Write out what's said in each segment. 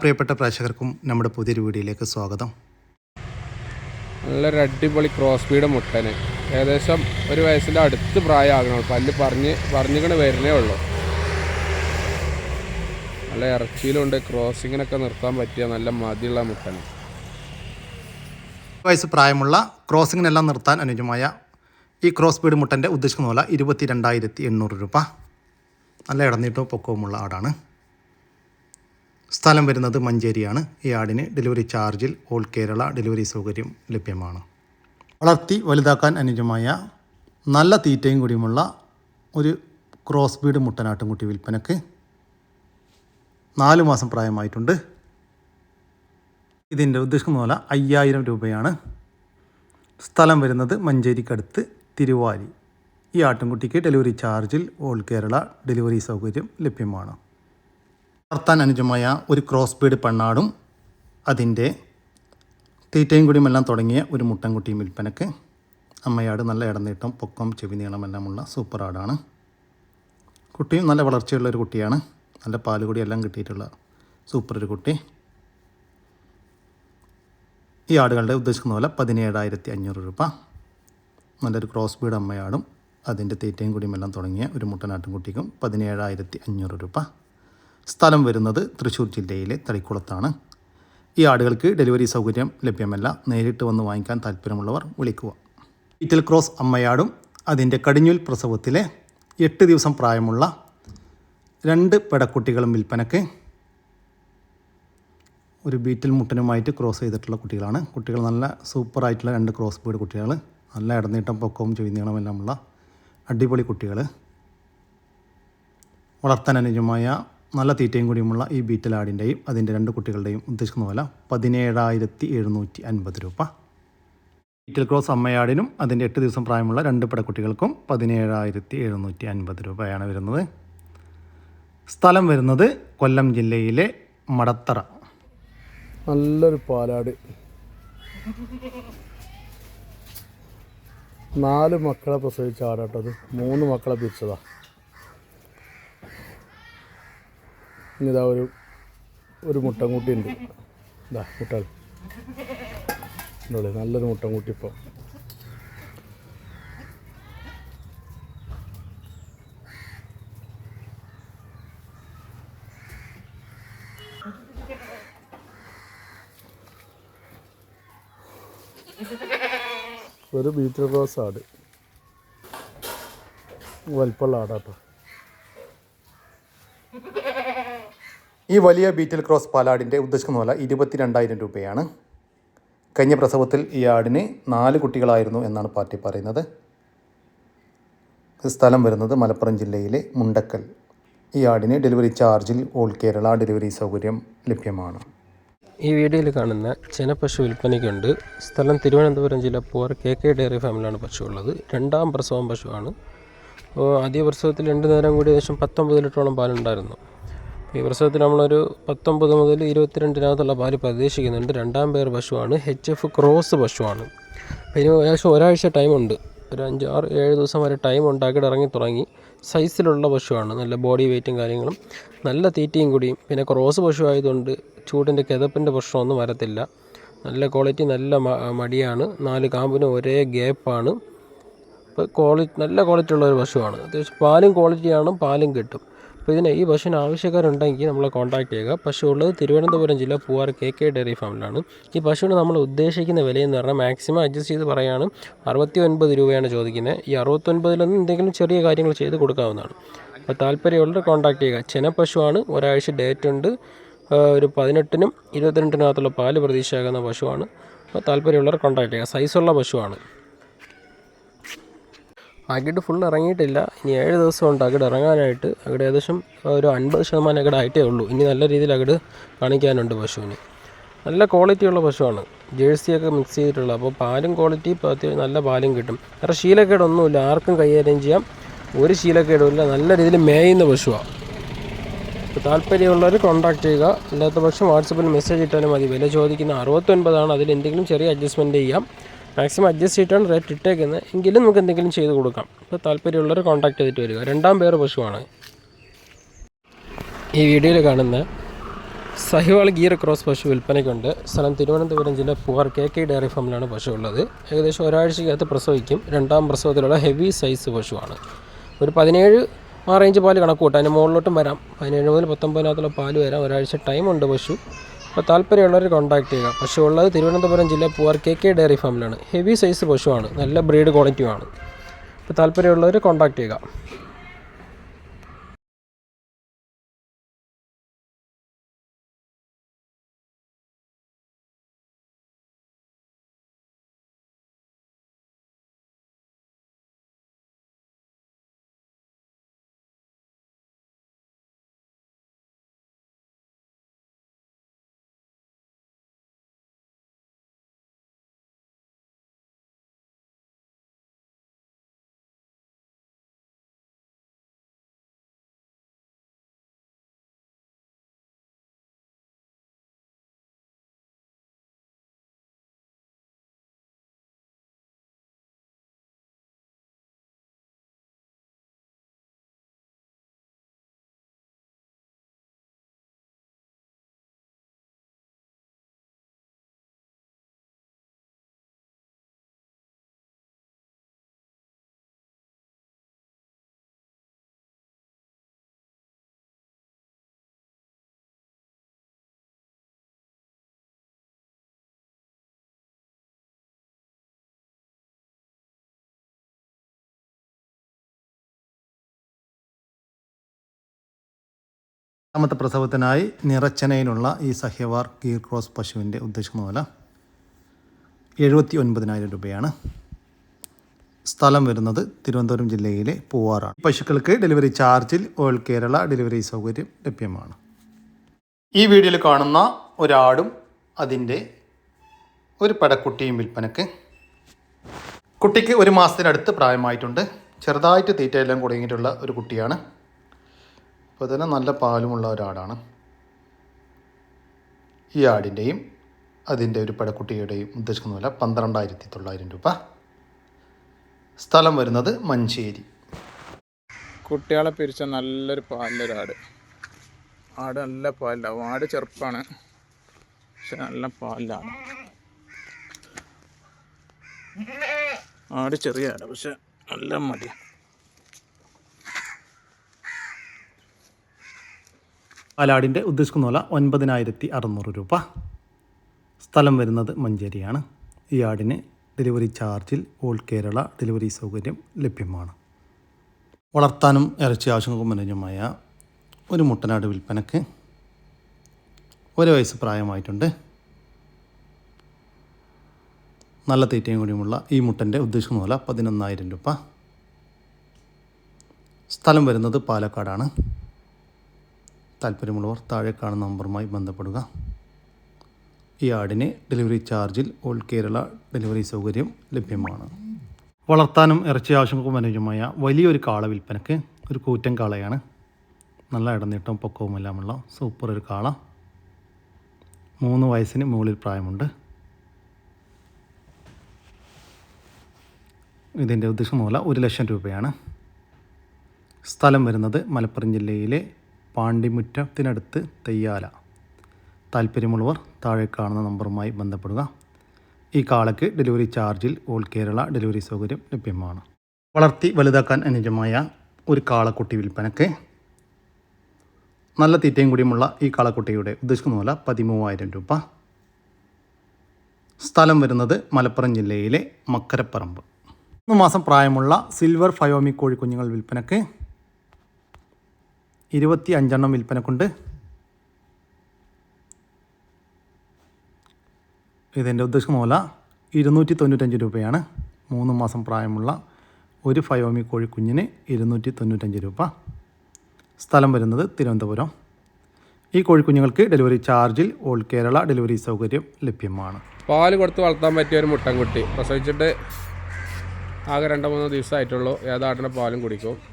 പ്രിയപ്പെട്ട പ്രേക്ഷകർക്കും നമ്മുടെ പുതിയൊരു വീഡിയോയിലേക്ക് സ്വാഗതം. നല്ലൊരു അടിപൊളി ക്രോസ് ബീഡ് മുട്ടന്. ഏകദേശം ഒരു വയസ്സിന്റെ അടുത്ത് പ്രായമാകണം പല്ല് പറഞ്ഞ് പറഞ്ഞിങ്ങനെ വരുന്നേ ഉള്ളൂ. നല്ല ഇറച്ചിയിലുണ്ട്. ക്രോസിങ്ങിനൊക്കെ നിർത്താൻ പറ്റിയ നല്ല മതിയുള്ള മുട്ടന്. വയസ്സ് പ്രായമുള്ള ക്രോസിങ്ങിനെല്ലാം നിർത്താൻ അനുജമായ ഈ ക്രോസ് ബീഡ് മുട്ടന്റെ ഉദ്ദേശിക്കുന്ന പോലെ ഇരുപത്തി രണ്ടായിരത്തി എണ്ണൂറ് രൂപ. നല്ല ഇടനീട്ടവും പൊക്കവുമുള്ള ആടാണ്. സ്ഥലം വരുന്നത് മഞ്ചേരിയാണ്. ഈ ആടിന് ഡെലിവറി ചാർജിൽ ഓൾ കേരള ഡെലിവറി സൗകര്യം ലഭ്യമാണ്. വളർത്തി വലുതാക്കാൻ അനുജമായ നല്ല തീറ്റയും കൂടിയുമുള്ള ഒരു ക്രോസ് ബീഡ് മുട്ടനാട്ടുംകുട്ടി വിൽപ്പനക്ക് നാല് മാസം പ്രായമായിട്ടുണ്ട്. ഇതിന്റെ ഉദ്ദേശിക്കുന്ന പോലെ അയ്യായിരം രൂപയാണ്. സ്ഥലം വരുന്നത് മഞ്ചേരിക്കടുത്ത് തിരുവാലി. ഈ ആട്ടിൻകുട്ടിക്ക് ഡെലിവറി ചാർജിൽ ഓൾ കേരള ഡെലിവറി സൗകര്യം ലഭ്യമാണ്. വളർത്താൻ അനുജമായ ഒരു ക്രോസ് ബീഡ് പെണ്ണാടും അതിന്റെ തീറ്റയും കൂടിയുമെല്ലാം തുടങ്ങിയ ഒരു മുട്ടൻകുട്ടിയും വിൽപ്പനക്ക്. അമ്മയാട് നല്ല ഇടനീട്ടം പൊക്കം ചെവി നീളമെല്ലാമുള്ള സൂപ്പർ ആടാണ്. കുട്ടിയും നല്ല വളർച്ചയുള്ള ഒരു കുട്ടിയാണ്. നല്ല പാലുകൂടി എല്ലാം കിട്ടിയിട്ടുള്ള സൂപ്പർ ഒരു കുട്ടി. ഈ ആടുകളുടെ ഉദ്ദേശിക്കുന്ന പോലെ പതിനേഴായിരത്തി അഞ്ഞൂറ് രൂപ. നല്ലൊരു ക്രോസ് ബീഡ് അമ്മയാടും അതിന്റെ തീറ്റയും കൂടിയുമെല്ലാം തുടങ്ങിയ ഒരു മുട്ടനാട്ടുംകുട്ടിക്കും പതിനേഴായിരത്തി അഞ്ഞൂറ് രൂപ. സ്ഥലം വരുന്നത് തൃശ്ശൂർ ജില്ലയിലെ തളിക്കുളത്താണ്. ഈ ആടുകൾക്ക് ഡെലിവറി സൗകര്യം ലഭ്യമല്ല. നേരിട്ട് വന്ന് വാങ്ങിക്കാൻ താല്പര്യമുള്ളവർ വിളിക്കുക. ഇറ്റൽ ക്രോസ് അമ്മയാടും അതിന്റെ കടിഞ്ഞൂൽ പ്രസവത്തിലെ എട്ട് ദിവസം പ്രായമുള്ള രണ്ട് പെടക്കുട്ടികളും വിൽപ്പനക്ക് ഒരു ബീറ്റിൽ മുട്ടനുമായിട്ട് ക്രോസ് ചെയ്തിട്ടുള്ള കുട്ടികളാണ്. കുട്ടികൾ നല്ല സൂപ്പറായിട്ടുള്ള രണ്ട് ക്രോസ് ബീഡ് കുട്ടികൾ നല്ല ഇടനീട്ടം പൊക്കവും ചുവന്നീളമെല്ലാമുള്ള അടിപൊളി കുട്ടികൾ വളർത്താൻ അനുയോജ്യമായ നല്ല തീറ്റയും കൂടിയുമുള്ള ഈ ബീറ്റലാടിന്റെയും അതിന്റെ രണ്ട് കുട്ടികളുടെയും ഉദ്ദേശിക്കുന്ന വില പതിനേഴായിരത്തി എഴുന്നൂറ്റി അൻപത് രൂപ. ബീറ്റൽ ക്രോസ് അമ്മയാടിനും അതിന്റെ എട്ട് ദിവസം പ്രായമുള്ള രണ്ട് പടക്കുട്ടികൾക്കും പതിനേഴായിരത്തി എഴുന്നൂറ്റി അൻപത് രൂപയാണ് വരുന്നത്. സ്ഥലം വരുന്നത് കൊല്ലം ജില്ലയിലെ മടത്തറ. നല്ലൊരു പാലാട്. നാല് മക്കളെ പ്രസവിച്ച ആടാട്ടത് മൂന്ന് മക്കളെ പിരിച്ചതാ. ഇനിതാ ഒരു ഒരു മുട്ടൻകുട്ടി ഉണ്ട് ഇതാ മുട്ടകൾ നല്ലൊരു മുട്ടൻകുട്ടി ഇപ്പോൾ ഒരു ബീറ്റർ ക്രോസ് ആട്. വലിപ്പമുള്ള ആടാട്ടോ. ഈ വലിയ ബീറ്റിൽ ക്രോസ് പാലാടിന്റെ ഉദ്ദേശിക്കുന്ന വില ഇരുപത്തി രണ്ടായിരം രൂപയാണ്. കഴിഞ്ഞ പ്രസവത്തിൽ ഈ ആടിന് നാല് കുട്ടികളായിരുന്നു എന്നാണ് പാർട്ടി പറയുന്നത്. സ്ഥലം വരുന്നത് മലപ്പുറം ജില്ലയിലെ മുണ്ടക്കൽ. ഈ ആടിന് ഡെലിവറി ചാർജിൽ ഓൾ കേരള ഡെലിവറി സൗകര്യം ലഭ്യമാണ്. ഈ വീഡിയോയിൽ കാണുന്ന ചെനപ്പശു വിൽപ്പനയ്ക്കുണ്ട്. സ്ഥലം തിരുവനന്തപുരം ജില്ല പോർ കെ കെ ഡയറി ഫാമിലാണ് പശു ഉള്ളത് രണ്ടാം പ്രസവം പശുവാണ്. ആദ്യ പ്രസവത്തിൽ രണ്ട് നേരം കൂടി ഏകദേശം പത്തൊമ്പത് ലിറ്ററോളം പാലുണ്ടായിരുന്നു. ഈ പ്രസവത്തിൽ നമ്മളൊരു പത്തൊമ്പത് മുതൽ ഇരുപത്തിരണ്ടിനകത്തുള്ള പാൽ പ്രതീക്ഷിക്കുന്നുണ്ട്. രണ്ടാം പേർ പശുവാണ്. എച്ച് എഫ് ക്രോസ് പശുവാണ്. ഇതിന് ഏകദേശം ഒരാഴ്ച ടൈമുണ്ട്. ഒരു അഞ്ച് ആറ് ഏഴ് ദിവസം വരെ ടൈം ഉണ്ടാക്കിയിട്ട് ഇറങ്ങി തുടങ്ങി. സൈസിലുള്ള പശുവാണ്. നല്ല ബോഡി വെയ്റ്റും കാര്യങ്ങളും. നല്ല തീറ്റയും കൂടിയും. പിന്നെ ക്രോസ് പശു ആയതുകൊണ്ട് ചൂടിന്റെ കിതപ്പിന്റെ പ്രശ്നമൊന്നും വരത്തില്ല. നല്ല ക്വാളിറ്റി നല്ല മടിയാണ്. നാല് കാമ്പിനും ഒരേ ഗ്യാപ്പാണ് ഇപ്പോൾ ക്വാളിറ്റി നല്ല ക്വാളിറ്റി ഉള്ള ഒരു പശുവാണ്. അത്യാവശ്യം പാലും ക്വാളിറ്റിയാണ് പാലും കിട്ടും. അപ്പോൾ ഇതിന് ഈ പശുവിന് ആവശ്യക്കാരുണ്ടെങ്കിൽ നമ്മളെ കോൺടാക്ട് ചെയ്യുക. പശു ഉള്ളത് തിരുവനന്തപുരം ജില്ല പൂവാർ കെ കെ ഡയറി ഫാമിലാണ്. ഈ പശുവിന് നമ്മൾ ഉദ്ദേശിക്കുന്ന വിലയെന്ന് പറഞ്ഞാൽ മാക്സിമം അഡ്ജസ്റ്റ് ചെയ്ത് പറയുകയാണ് അറുപത്തി ഒൻപത് രൂപയാണ് ചോദിക്കുന്നത്. ഈ അറുപത്തൊൻപതിലൊന്നും എന്തെങ്കിലും ചെറിയ കാര്യങ്ങൾ ചെയ്ത് കൊടുക്കാവുന്നതാണ്. അപ്പോൾ താല്പര്യമുള്ളവർ കോൺടാക്ട് ചെയ്യുക. ചെന പശുവാണ് ഒരാഴ്ച ഡേറ്റ് ഉണ്ട്. ഒരു പതിനെട്ടിനും ഇരുപത്തിരണ്ടിനകത്തുള്ള പാൽ പ്രതീക്ഷയാകുന്ന പശുവാണ്. അപ്പോൾ താല്പര്യമുള്ളവർ കോൺടാക്ട് ചെയ്യുക. സൈസുള്ള പശുവാണ്. അകിട് ഫുൾ ഇറങ്ങിയിട്ടില്ല. ഇനി ഏഴ് ദിവസം ഉണ്ട് അകിട് ഇറങ്ങാനായിട്ട് അകിട് ഏകദേശം ഒരു അൻപത് ശതമാനം അകിട് ആയിട്ടേ ഉള്ളൂ. ഇനി നല്ല രീതിയിൽ അകിട് കാണിക്കാനുണ്ട് പശുവിന്. നല്ല ക്വാളിറ്റിയുള്ള പശുവാണ്. ജേഴ്സിയൊക്കെ മിക്സ് ചെയ്തിട്ടുള്ള. അപ്പോൾ പാലും ക്വാളിറ്റി ഇപ്പോൾ നല്ല പാലും കിട്ടും. വേറെ ശീലക്കേടൊന്നുമില്ല ആർക്കും കൈകാര്യം ചെയ്യാം. ഒരു ശീലക്കേടുമില്ല നല്ല രീതിയിൽ മേയുന്ന പശുവാണ് അപ്പോൾ താല്പര്യമുള്ളവർ കോൺടാക്ട് ചെയ്യുക. അല്ലാത്ത പക്ഷം വാട്സപ്പിൽ മെസ്സേജ് ഇട്ടാലും മതി. വില ചോദിക്കുന്ന അറുപത്തൊൻപതാണ്. അതിൽ എന്തെങ്കിലും ചെറിയ അഡ്ജസ്റ്റ്മെന്റ് ചെയ്യാം. മാക്സിമം അഡ്ജസ്റ്റ് ചെയ്തിട്ടാണ് റേറ്റ് ഇട്ടേക്കുന്നത് എങ്കിലും നമുക്ക് എന്തെങ്കിലും ചെയ്ത് കൊടുക്കാം. അപ്പോൾ താല്പര്യമുള്ളവർ കോൺടാക്ട് ചെയ്തിട്ട് വരിക. രണ്ടാം പേർ പശുവാണ്. ഈ വീഡിയോയിൽ കാണുന്ന സഹിവാൾ ഗീർ ക്രോസ് പശു വിൽപ്പനയ്ക്കുണ്ട്. സ്ഥലം തിരുവനന്തപുരം ജില്ല പൂവാർ കെ കെ ഡയറി ഫാമിലാണ് പശു ഉള്ളത്. ഏകദേശം ഒരാഴ്ചക്കകത്ത് പ്രസവിക്കും. രണ്ടാം പ്രസവത്തിലുള്ള ഹെവി സൈസ് പശുവാണ്. ഒരു പതിനേഴ് ആ റേഞ്ച് പാൽ കണക്ക് കൂട്ടാം അതിന് മുകളിലോട്ടും വരാം. പതിനേഴ് മുതൽ പത്തൊമ്പതിനകത്തുള്ള പാൽ വരാം. ഒരാഴ്ച ടൈമുണ്ട് പശു. അപ്പോൾ താല്പര്യമുള്ളവർ കോൺടാക്ട് ചെയ്യുക. പശു ഉള്ളത് തിരുവനന്തപുരം ജില്ല പൂവാർ കെ കെ ഡയറി ഫാമിലാണ്. ഹെവി സൈസ് പശുവാണ്. നല്ല ബ്രീഡ് ക്വാളിറ്റിയുമാണ് അപ്പോൾ താല്പര്യമുള്ളവർ കോൺടാക്ട് ചെയ്യുക. രണ്ടാമത്തെ പ്രസവത്തിനായി നിറച്ചനയിലുള്ള ഈ സഹ്യവാർ ഗീർ ക്രോസ് പശുവിന്റെ ഉദ്ദേശിക്കുന്ന വില എഴുപത്തി ഒൻപതിനായിരം രൂപയാണ്. സ്ഥലം വരുന്നത് തിരുവനന്തപുരം ജില്ലയിലെ പൂവാറാണ്. പശുക്കൾക്ക് ഡെലിവറി ചാർജിൽ ഓൾ കേരള ഡെലിവറി സൗകര്യം ലഭ്യമാണ്. ഈ വീഡിയോയിൽ കാണുന്ന ഒരാടും അതിന്റെ ഒരു പടക്കുട്ടിയും വിൽപ്പനക്ക് കുട്ടിക്ക് ഒരു മാസത്തിനടുത്ത് പ്രായമായിട്ടുണ്ട്. ചെറുതായിട്ട് തീറ്റയെല്ലാം കുടുങ്ങിയിട്ടുള്ള ഒരു കുട്ടിയാണ്. അപ്പോൾ തന്നെ നല്ല പാലുമുള്ള ഒരാടാണ് ഈ ആടിന്റെയും അതിന്റെ ഒരു പെടക്കുട്ടിയുടെയും ഉദ്ദേശിക്കുന്ന വില പന്ത്രണ്ടായിരത്തി തൊള്ളായിരം രൂപ. സ്ഥലം വരുന്നത് മഞ്ചേരി. കുട്ടികളെ പിരിച്ച നല്ലൊരു പാലിന്റെ ആട്. ആട് നല്ല പാലിലാവും ആട് ചെറുപ്പമാണ് പക്ഷെ നല്ല പാലിലാണ് ആട് ചെറിയ ആട് പക്ഷെ നല്ല മതി പാലാടിന്റെ ഉദ്ദേശിക്കുന്ന വില ഒൻപതിനായിരത്തി അറുന്നൂറ് രൂപ. സ്ഥലം വരുന്നത് മഞ്ചേരിയാണ്. ഈ ആടിന് ഡെലിവറി ചാർജിൽ ഓൾ കേരള ഡെലിവറി സൗകര്യം ലഭ്യമാണ്. വളർത്താനും ഇറച്ചി ആവശ്യങ്ങൾക്കും അനുയോജ്യമായ ഒരു മുട്ടനാട് വിൽപ്പനക്ക് ഒരു വയസ്സ് പ്രായമായിട്ടുണ്ട്. നല്ല തീറ്റയും കൂടിയുമുള്ള ഈ മുട്ടന്റെ ഉദ്ദേശിക്കുന്ന വില പതിനൊന്നായിരം രൂപ. സ്ഥലം വരുന്നത് പാലക്കാടാണ്. താല്പര്യമുള്ളവർ താഴെ കാണുന്ന നമ്പറുമായി ബന്ധപ്പെടുക. ഈ ആടിന് ഡെലിവറി ചാർജിൽ ഓൾ കേരള ഡെലിവറി സൗകര്യം ലഭ്യമാണ്. വളർത്താനും ഇറച്ചി ആവശ്യങ്ങൾക്കും അനുയോജ്യമായ വലിയൊരു കാള വിൽപ്പനക്ക് ഒരു കൂറ്റൻ കാളയാണ്. നല്ല ഇടനീട്ടവും പൊക്കവും എല്ലാമുള്ള സൂപ്പർ ഒരു കാള. മൂന്ന് വയസ്സിന് മുകളിൽ പ്രായമുണ്ട്. ഇതിന്റെ ഉദ്ദേശം മൂല ഒരു ലക്ഷം രൂപയാണ്. സ്ഥലം വരുന്നത് മലപ്പുറം ജില്ലയിലെ പാണ്ടിമുറ്റത്തിനടുത്ത് തെയ്യാല. താല്പര്യമുള്ളവർ താഴെ കാണുന്ന നമ്പറുമായി ബന്ധപ്പെടുക. ഈ കാളയ്ക്ക് ഡെലിവറി ചാർജിൽ ഓൾ കേരള ഡെലിവറി സൗകര്യം ലഭ്യമാണ്. വളർത്തി വലുതാക്കാൻ അനുജമായ ഒരു കാളക്കുട്ടി വിൽപ്പനക്ക് നല്ല തീറ്റയും കൂടിയുമുള്ള ഈ കാളക്കുട്ടിയുടെ ഉദ്ദേശിക്കുന്ന വില പതിമൂവായിരം രൂപ. സ്ഥലം വരുന്നത് മലപ്പുറം ജില്ലയിലെ മക്കരപ്പറമ്പ്. മൂന്ന് മാസം പ്രായമുള്ള സിൽവർ ഫയോമി കോഴിക്കുഞ്ഞുങ്ങൾ വിൽപ്പനക്ക് ഇരുപത്തി അഞ്ചെണ്ണം വിൽപ്പനക്കുണ്ട്. ഇതെന്റെ ഉദ്ദേശം മൂല ഇരുന്നൂറ്റി തൊണ്ണൂറ്റഞ്ച് രൂപയാണ്. മൂന്ന് മാസം പ്രായമുള്ള ഒരു ഫയോമി കോഴിക്കുഞ്ഞിന് ഇരുന്നൂറ്റി തൊണ്ണൂറ്റഞ്ച് രൂപ. സ്ഥലം വരുന്നത് തിരുവനന്തപുരം. ഈ കോഴിക്കുഞ്ഞുങ്ങൾക്ക് ഡെലിവറി ചാർജിൽ ഓൾ കേരള ഡെലിവറി സൗകര്യം ലഭ്യമാണ്. പാൽ കൊടുത്ത് വളർത്താൻ പറ്റിയ ഒരു മുട്ടൻകുട്ടി. പ്രസവിച്ചിട്ട് ആകെ രണ്ടോ മൂന്നോ ദിവസമായിട്ടുള്ളൂ. ഏതാട്ടിന്റെ പാലും കുടിക്കും.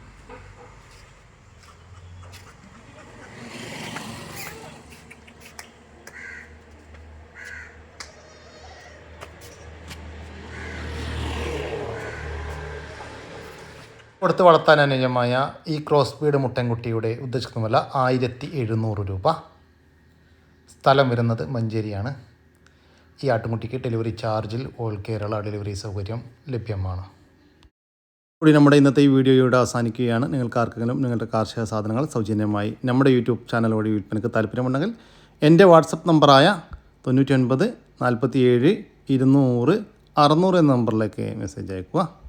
കൊടുത്ത് വളർത്താൻ അനുയോജ്യമായ ഈ ക്രോസ് ബീഡ് മുട്ടൻകുട്ടിയുടെ ഉദ്ദേശിക്കുന്ന വില ആയിരത്തി എഴുന്നൂറ് രൂപ. സ്ഥലം വരുന്നത് മഞ്ചേരിയാണ്. ഈ ആട്ടുംകുട്ടിക്ക് ഡെലിവറി ചാർജിൽ ഓൾ കേരള ഡെലിവറി സൗകര്യം ലഭ്യമാണ്. കൂടി നമ്മുടെ ഇന്നത്തെ ഈ വീഡിയോ ഇവിടെ അവസാനിക്കുകയാണ്. നിങ്ങൾക്ക് ആർക്കെങ്കിലും നിങ്ങളുടെ കാർഷിക സാധനങ്ങൾ സൗജന്യമായി നമ്മുടെ യൂട്യൂബ് ചാനൽ വഴി വിൽപ്പനയ്ക്ക് താല്പര്യമുണ്ടെങ്കിൽ എന്റെ വാട്സപ്പ് നമ്പറായ തൊണ്ണൂറ്റി ഒൻപത് നാൽപ്പത്തി ഏഴ് ഇരുന്നൂറ് അറുന്നൂറ് എന്ന നമ്പറിലേക്ക് മെസ്സേജ് അയക്കുക